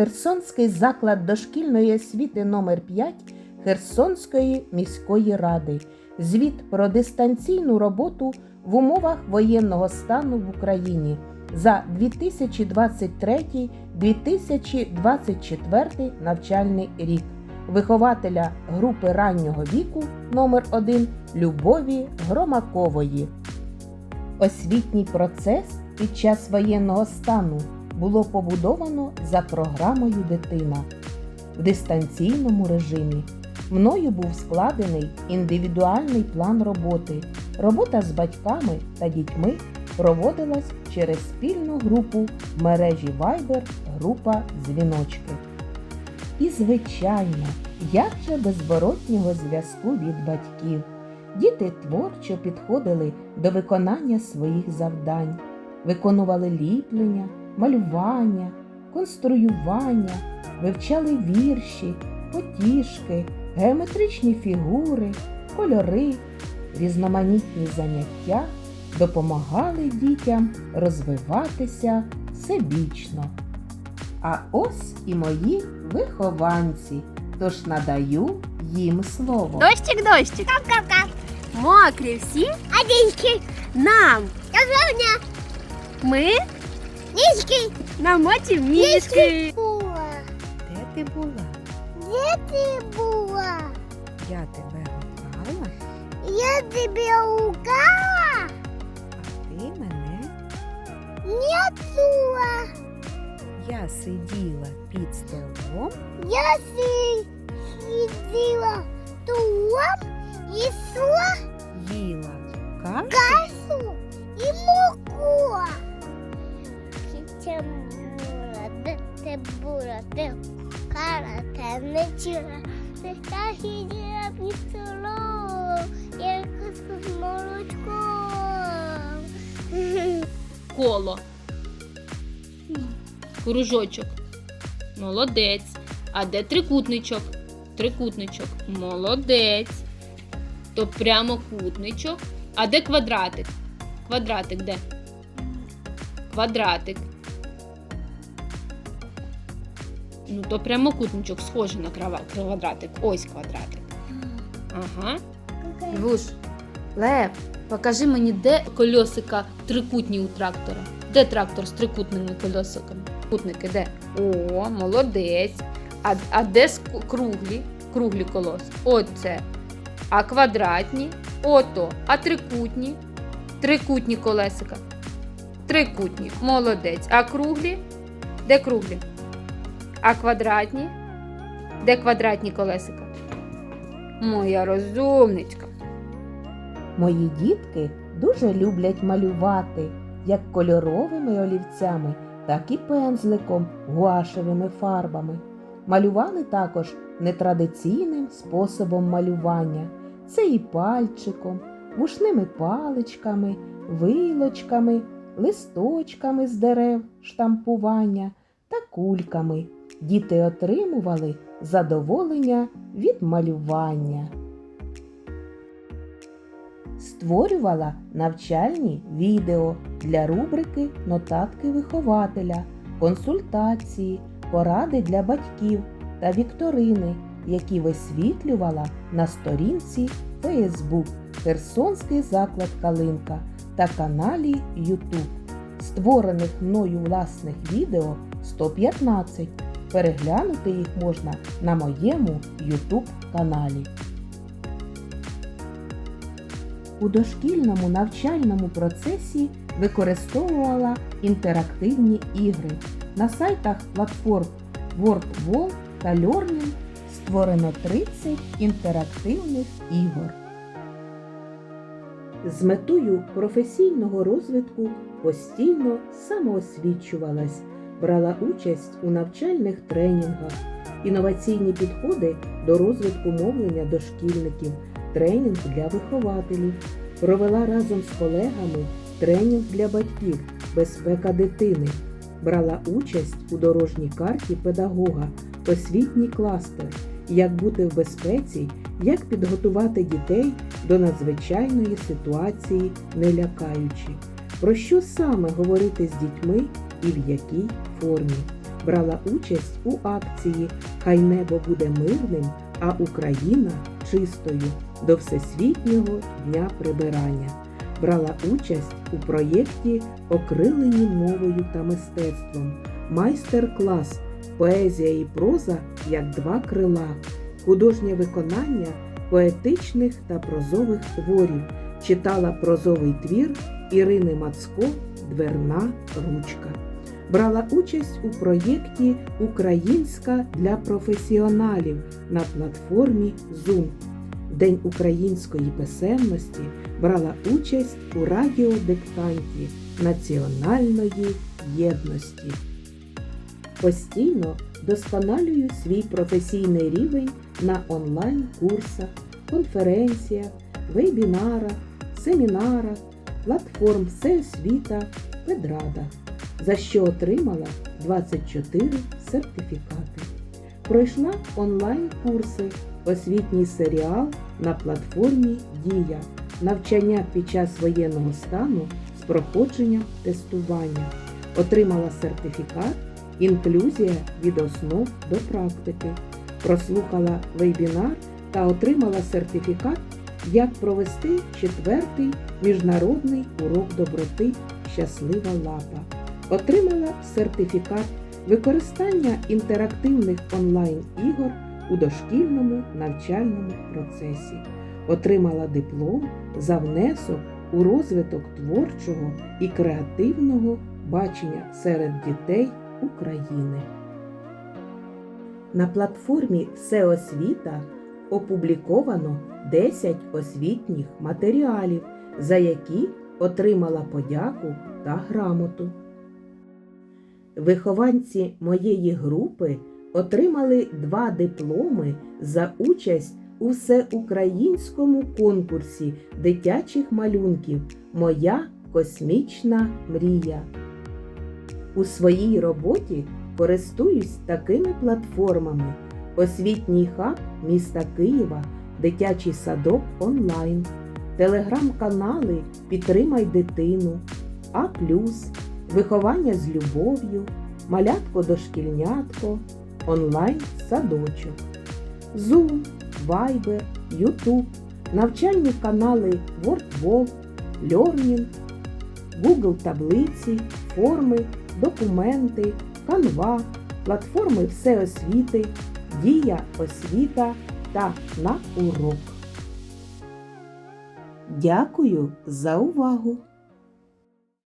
Херсонський заклад дошкільної освіти номер 5 Херсонської міської ради. Звіт про дистанційну роботу в умовах воєнного стану в Україні за 2023-2024 навчальний рік. Вихователя групи раннього віку номер 1 Любові Громакової. Освітній процес під час воєнного стану було побудовано за програмою Дитина в дистанційному режимі. Мною був складений індивідуальний план роботи. Робота з батьками та дітьми проводилась через спільну групу в мережі Viber група Дзвіночки. І, звичайно, як же без зворотнього зв'язку від батьків. Діти творчо підходили до виконання своїх завдань, виконували ліплення, малювання, конструювання, вивчали вірші, потішки, геометричні фігури, кольори, різноманітні заняття допомагали дітям розвиватися всебічно. А ось і мої вихованці, тож надаю їм слово. Дощик, дощик. Кап-кап-кап. Мокрі всі Одинки. нам. Казавня. Ми Нічки. намотім мішки. Була. Де ти була? Де ти була? Я тебе гукала, Я тебе лукала. а ти мене. Не чула. Я сиділа під столом, Я си- сиділа тулом і сла їла кашу кашу і муку. Кітя була, де ти була, де кара та не чула. Ти та. Коло. Кружочок. Молодець. А де трикутничок? Трикутничок. Молодець. То прямокутничок. А де квадратик? Квадратик де? Квадратик. Ну, то прямокутничок схожий на квадратик. Ось квадратик. Ага. Львуш, Лев, покажи мені, де кольосика трикутні у трактора. Де трактор з трикутними кольосиками? Трикутники де? О, молодець. А, а де круглі? Круглі колоси? Оце. А квадратні? Ото. А трикутні? Трикутні колесика. Трикутні. Молодець. А круглі? Де круглі? А квадратні? Де квадратні колесика? Моя розумничка. Мої дітки дуже люблять малювати як кольоровими олівцями, так і пензликом, гуашевими фарбами. Малювали також нетрадиційним способом малювання. Це і пальчиком, вушними паличками, вилочками, листочками з дерев штампування та кульками. Діти отримували задоволення від малювання створювала навчальні відео для рубрики Нотатки вихователя, консультації, поради для батьків та вікторини, які висвітлювала на сторінці Facebook Херсонський заклад Калинка та каналі YouTube. Створених мною власних відео 115. Переглянути їх можна на моєму YouTube каналі. У дошкільному навчальному процесі використовувала інтерактивні ігри. На сайтах платформ WordWall та Learning створено 30 інтерактивних ігор. З метою професійного розвитку постійно самоосвічувалась, брала участь у навчальних тренінгах, інноваційні підходи до розвитку мовлення дошкільників, тренінг для вихователів, провела разом з колегами тренінг для батьків Безпека дитини, брала участь у дорожній карті педагога, освітній кластер, як бути в безпеці, як підготувати дітей до надзвичайної ситуації, не лякаючи, про що саме говорити з дітьми і в якій формі. брала участь у акції Хай небо буде мирним, а Україна чистою до Всесвітнього дня прибирання. Брала участь у проєкті Окрилені мовою та мистецтвом, майстер-клас Поезія і проза як два крила, художнє виконання поетичних та прозових творів. Читала прозовий твір Ірини Мацко Дверна ручка. Брала участь у проєкті Українська для професіоналів на платформі Zoom. День української писемності брала участь у радіодиктанті Національної єдності. Постійно досконалюю свій професійний рівень на онлайн-курсах, конференціях, вебінарах, семінарах, платформ Всеосвіта, Педрада, за що отримала 24 сертифікати. Пройшла онлайн-курси, освітній серіал на платформі Дія, навчання під час воєнного стану з проходженням тестування. Отримала сертифікат Інклюзія від основ до практики. Прослухала вебінар та отримала сертифікат Як провести четвертий міжнародний урок доброти Щаслива лапа. Отримала сертифікат використання інтерактивних онлайн-ігор у дошкільному навчальному процесі. Отримала диплом за внесок у розвиток творчого і креативного бачення серед дітей України. На платформі Всеосвіта опубліковано 10 освітніх матеріалів, за які отримала подяку та грамоту. Вихованці моєї групи отримали два дипломи за участь у всеукраїнському конкурсі дитячих малюнків Моя космічна мрія. У своїй роботі користуюсь такими платформами: Освітній хаб міста Києва, дитячий садок онлайн, телеграм-канали Підтримай дитину, А виховання з любов'ю, малятко дошкільнятко, онлайн садочок, Zoom, Viber, YouTube, навчальні канали WordWall, Learning, Google таблиці, форми, документи, Canva, платформи Всеосвіти, Дія освіта та на урок. Дякую за увагу!